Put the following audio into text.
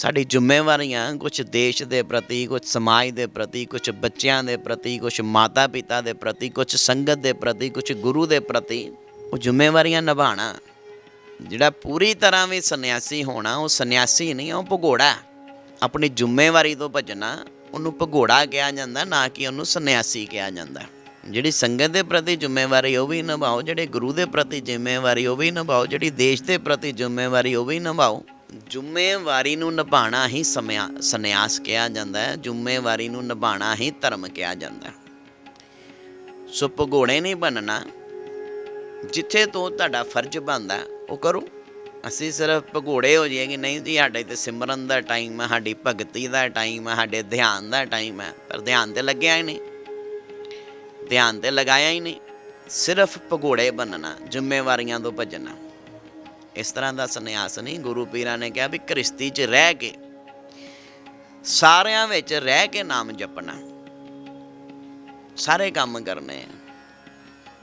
ਸਾਡੀ ਜ਼ਿੰਮੇਵਾਰੀਆਂ ਕੁਝ ਦੇਸ਼ ਦੇ ਪ੍ਰਤੀ ਕੁਝ ਸਮਾਜ ਦੇ ਪ੍ਰਤੀ ਕੁਝ ਬੱਚਿਆਂ ਦੇ ਪ੍ਰਤੀ ਕੁਝ ਮਾਤਾ ਪਿਤਾ ਦੇ ਪ੍ਰਤੀ ਕੁਝ ਸੰਗਤ ਦੇ ਪ੍ਰਤੀ ਕੁਝ ਗੁਰੂ ਦੇ ਪ੍ਰਤੀ ਉਹ ਜ਼ਿੰਮੇਵਾਰੀਆਂ ਨਿਭਾਉਣਾ। ਜਿਹੜਾ ਪੂਰੀ ਤਰ੍ਹਾਂ ਵੀ ਸੰਨਿਆਸੀ ਹੋਣਾ, ਉਹ ਸੰਨਿਆਸੀ ਨਹੀਂ, ਉਹ ਭਗੋੜਾ ਆਪਣੀ ਜ਼ਿੰਮੇਵਾਰੀ ਤੋਂ ਭੱਜਣਾ, ਉਹਨੂੰ ਭਗੋੜਾ ਕਿਹਾ ਜਾਂਦਾ, ਨਾ ਕਿ ਉਹਨੂੰ ਸੰਨਿਆਸੀ ਕਿਹਾ ਜਾਂਦਾ। ਜਿਹੜੀ ਸੰਗਤ ਦੇ ਪ੍ਰਤੀ ਜ਼ਿੰਮੇਵਾਰੀ, ਉਹ ਵੀ ਨਿਭਾਓ। ਜਿਹੜੇ ਗੁਰੂ ਦੇ ਪ੍ਰਤੀ ਜ਼ਿੰਮੇਵਾਰੀ, ਉਹ ਵੀ ਨਿਭਾਓ। ਜਿਹੜੀ ਦੇਸ਼ ਦੇ ਪ੍ਰਤੀ ਜ਼ਿੰਮੇਵਾਰੀ, ਉਹ ਵੀ ਨਿਭਾਓ। ਜ਼ਿੰਮੇਵਾਰੀ ਨੂੰ ਨਿਭਾਉਣਾ ਹੀ ਸਮਿਆ, ਸੰਨਿਆਸ ਕਿਹਾ ਜਾਂਦਾ ਹੈ। ਜ਼ਿੰਮੇਵਾਰੀ ਨੂੰ ਨਿਭਾਉਣਾ ਹੀ ਧਰਮ ਕਿਹਾ ਜਾਂਦਾ ਹੈ। ਸੋ ਭਗੋੜੇ ਨਹੀਂ ਬਣਨਾ ਜਿੱਥੇ ਤੋਂ ਤੁਹਾਡਾ ਫਰਜ਼ ਬਣਦਾ ਉਹ ਕਰੋ। ਅਸੀਂ ਸਿਰਫ ਭਗੋੜੇ ਹੋ ਜਾਈਏ ਕਿ ਨਹੀਂ ਜੀ, ਸਾਡੇ ਤੇ ਸਿਮਰਨ ਦਾ ਟਾਈਮ ਹੈ, ਸਾਡੀ ਭਗਤੀ ਦਾ ਟਾਈਮ ਹੈ, ਸਾਡੇ ਧਿਆਨ ਦਾ ਟਾਈਮ ਹੈ। ਪਰ ਧਿਆਨ ਤੇ ਲੱਗਿਆ ਹੀ ਨਹੀਂ। ਧਿਆਨ ਤੇ ਲਗਾਇਆ ਹੀ ਨਹੀਂ। ਸਿਰਫ ਭਗੋੜੇ ਬਣਨਾ ਜ਼ਿੰਮੇਵਾਰੀਆਂ ਤੋਂ ਭੱਜਣਾ। ਇਸ ਤਰ੍ਹਾਂ ਦਾ ਸੰਨਿਆਸ ਨਹੀਂ, ਗੁਰੂ ਪੀਰਾਂ ਨੇ ਕਿਹਾ ਵੀ ਕ੍ਰਿਸ਼ਤੀ 'ਚ ਰਹਿ ਕੇ, ਸਾਰਿਆਂ ਵਿੱਚ ਰਹਿ ਕੇ ਨਾਮ ਜਪਣਾ, ਸਾਰੇ ਕੰਮ ਕਰਨੇ ਆ।